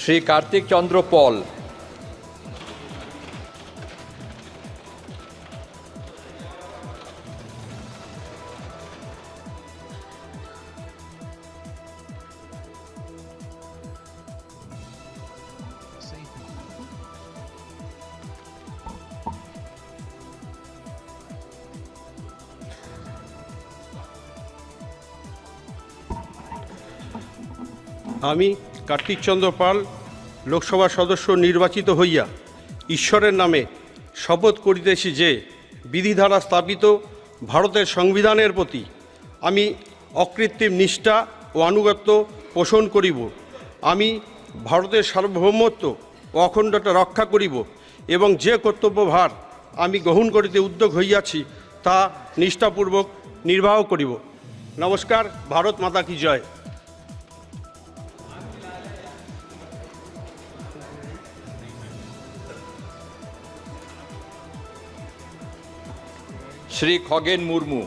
শ্রী কার্তিক চন্দ্র পল। আমি কার্তিকচন্দ্র পাল লোকসভা সদস্য নির্বাচিত হইয়া ঈশ্বরের নামে শপথ করিতেছি যে বিধি দ্বারা স্থাপিত ভারতের সংবিধানের প্রতি আমি অকৃত্রিম নিষ্ঠা ও আনুগত্য পোষণ করিব। আমি ভারতের সার্বভৌমত্ব ও অখণ্ডতা রক্ষা করিব এবং যে কর্তব্যভার আমি গ্রহণ করিতে উদ্যোগ হইয়াছি তা নিষ্ঠাপূর্বক নির্বাহ করিব। নমস্কার, ভারত মাতা কি জয়। શ્રી ખોગેન મુર્મુ.